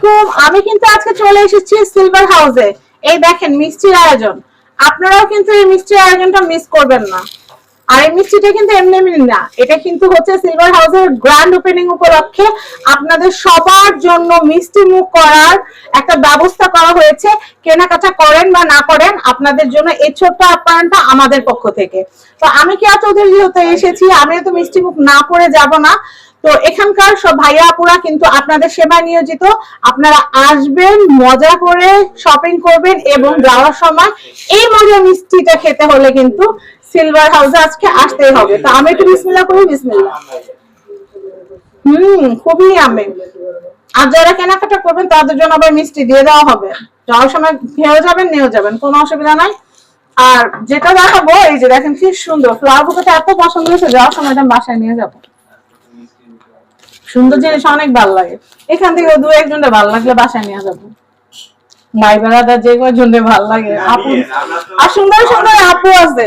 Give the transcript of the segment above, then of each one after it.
আলাইকুম। আমি কিন্তু আজকে চলে এসেছি সিলভার হাউসে এই দেখেন, মিষ্টির আয়োজন। আপনারাও কিন্তু এই মিষ্টির আয়োজনটা মিস করবেন না। আর এই মিষ্টিটা কিন্তু এমনি এমনি না। এটা কিন্তু হচ্ছে সিলভার হাউসের গ্র্যান্ড ওপেনিং উপলক্ষে আপনাদের সবার জন্য মিষ্টি মুখ করার একটা ব্যবস্থা করা হয়েছে। কেনাকাটা করেন বা না করেন, আপনাদের জন্য এই ছোট্ট আপ্যায়নটা আমাদের পক্ষ থেকে। তো আমি কি চৌধুরী হতে এসেছি? আমি তো মিষ্টি মুখ না করে যাব না। তো এখানকার সব ভাইয়া আপুরা কিন্তু আপনাদের সেবায় নিয়োজিত। আপনারা আসবেন, মজা করে শপিং করবেন এবং যাওয়ার সময় এই মজা মিষ্টিটা খেতে হলে কিন্তু সিলভার হাউসে আজকে আসতেই হবে। তো আমি একটু বিসমিল্লাহ করি বিসমিল্লাহ। হুম খুবই আমি আর যারা কেনাকাটা করবেন তাদের জন্য আবার মিষ্টি দিয়ে দেওয়া হবে। যাওয়ার সময় খেয়েও যাবেন নিয়েও যাবেন কোনো অসুবিধা নাই। আর যেটা দেখাবো এই যে দেখেন কি সুন্দর। ফ্লাওয়ার বুকেটা এত পছন্দ হয়েছে যাওয়ার সময় এটা বাসায় নিয়ে যাব। সুন্দর জিনিস অনেক ভালো লাগে। এখান থেকে দু একজনটা ভালো লাগলে বাসায় নিয়ে যাব। ভাই বেড়াদার যে কয়জনে ভালো লাগে। আপু আর সুন্দর সুন্দর আপু আছে।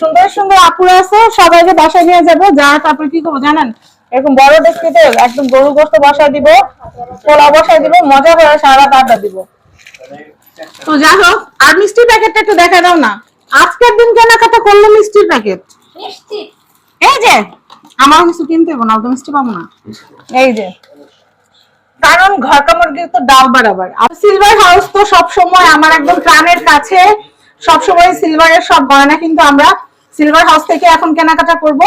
সুন্দর সুন্দর আপু আছে সবাইকে বাসায় নিয়ে যাব। যা তারপর কি করব জানেন? এরকম বড় ডেস্কিতে একদম গরু গোস্ত বসায় দিব পোলা বসায় দিব মজা করে সারা আড্ডা দিব। তো যাই হোক আর মিষ্টির প্যাকেটটা একটু দেখা দাও না। আজকের দিন কেনাকাটা করল মিষ্টির প্যাকেট। এই যে আমার কিছু কিনতে হবে না অত মিষ্টি পাবো না। এই যে কারণ ঘর কামড় তো ডাল বাড়াবার। আর সিলভার হাউস তো সব সময় আমার একদম প্রাণের কাছে সব সময় সিলভারের সব গয়না কিন্তু আমরা সিলভার হাউস থেকে এখন কেনাকাটা করব।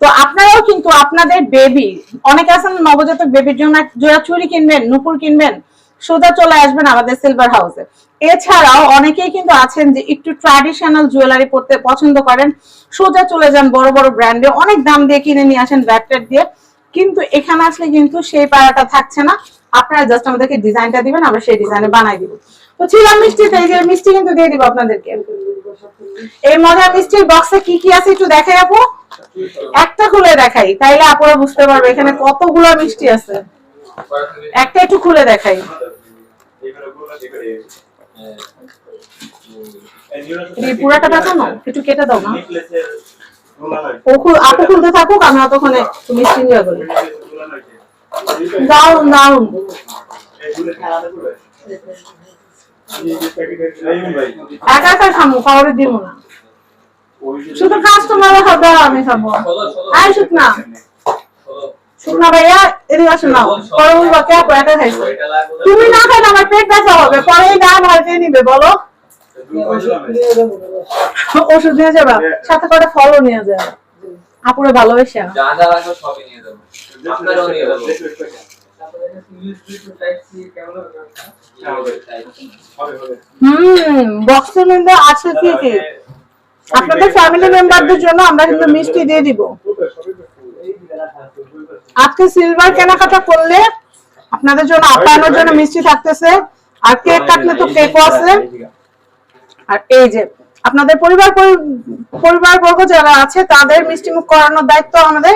তো আপনারাও কিন্তু আপনাদের বেবি অনেকে আছেন নবজাতক বেবির জন্য জোড়া চুড়ি কিনবেন, নুপুর কিনবেন, সোজা চলে আসবেন আমাদের সিলভার হাউসে এছাড়াও অনেকেই কিন্তু আছেন যে একটু ট্র্যাডিশনাল জুয়েলারি পরতে পছন্দ করেন, সোজা চলে যান বড় বড় ব্র্যান্ডে অনেক দাম দিয়ে কিনে নিয়ে আসেন ব্যাটটেড দিয়ে। কিন্তু এখানে আসলে কিন্তু সেই পাড়াটা থাকছে না। আপনারা জাস্ট আমাদেরকে ডিজাইনটা দিবেন, আমরা সেই ডিজাইনে বানাই দিব। তো ছিলাম মিষ্টিতে এই যে মিষ্টি কিন্তু দিয়ে দিব আপনাদেরকে। এই মজার মিষ্টির বক্সে কি কি আছে একটু দেখাই আপু? একটা খুলে দেখাই, তাইলে আপুরা বুঝতে পারবে এখানে কতগুলো মিষ্টি আছে। একটা একটু খুলে দেখাই। পুরাটা দেখানো একটু কেটে দাও না। আপু খুলতে থাকুক, আমি অতক্ষণে মিষ্টি নিয়ে করি দারুণ দারুণ একা একা খামো, কাউরে দিব না। শুধু কাস্টমার হবে, আমি খাব আয় শুকনা। শুকনা ভাইয়া, এদিকে আসো না। পরে কে আপু, একা খাইছো? তুমি না খাইলে আমার পেট ব্যথা হবে। পরে এই দাম নিবে, বলো। ওষুধ নিয়ে যাবা? সাথে করে ফলও নিয়ে যাবা। আপুরে ভালোবেসে যা যা লাগবে সবই নিয়ে যাব। আপনারাও নিয়ে যাব। হুম বক্সের মধ্যে আছে কি কি? আপনাদের ফ্যামিলি মেম্বারদের জন্য আমরা কিন্তু মিষ্টি দিয়ে দিব। আজকে সিলভার কেনাকাটা করলে আপনাদের জন্য আপ্যায়নের জন্য মিষ্টি থাকতেছে। আর কেক কাটলে তো কেকও আছে। আর এই যে, আপনাদের পরিবার পরি- পরিবার বর্গ যারা আছে, তাদের মিষ্টি মুখ করানোর দায়িত্ব আমাদের।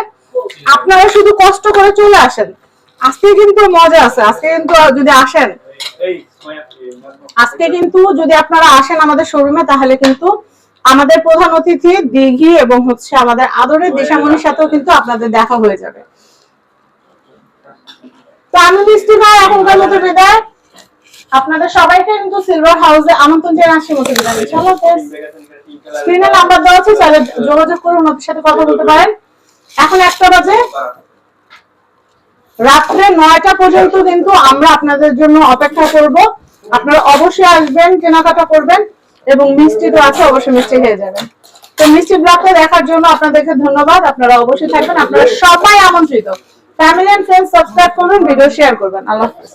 আপনারা শুধু কষ্ট করে চলে আসেন। আজকে কিন্তু মজা আছে। আজকে কিন্তু যদি আসেন আজকে কিন্তু যদি আপনারা আসেন আমাদের শোরুমে তাহলে কিন্তু আমাদের প্রধান অতিথি দিঘি এবং হচ্ছে আমাদের আদরের দিশামণির সাথেও কিন্তু আপনাদের দেখা হয়ে যাবে। তো আমি মিষ্টি ভাই এখনকার মতো বিদায়। আপনাদের সবাইকে কিন্তু সিলভার হাউসে আমন্ত্রণ জানিয়ে আসছি মতো বিদায়। স্ক্রিনে নাম্বার দেওয়া আছে যোগাযোগ করে ওনাদের সাথে কথা বলতে পারেন। এখন একটা বাজে। রাত্রে নয়টা পর্যন্ত কিন্তু আমরা আপনাদের জন্য অপেক্ষা করব। আপনারা অবশ্যই আসবেন, কেনাকাটা করবেন এবং মিষ্টি তো আছে, অবশ্যই মিষ্টি হয়ে যাবে তো মিষ্টি ব্লগটা দেখার জন্য আপনাদেরকে ধন্যবাদ। আপনারা অবশ্যই থাকবেন। আপনারা সবাই আমন্ত্রিত। ফ্যামিলি অ্যান্ড ফ্রেন্ডস সাবস্ক্রাইব করবেন ভিডিও শেয়ার করবেন। আল্লাহ হাফেজ।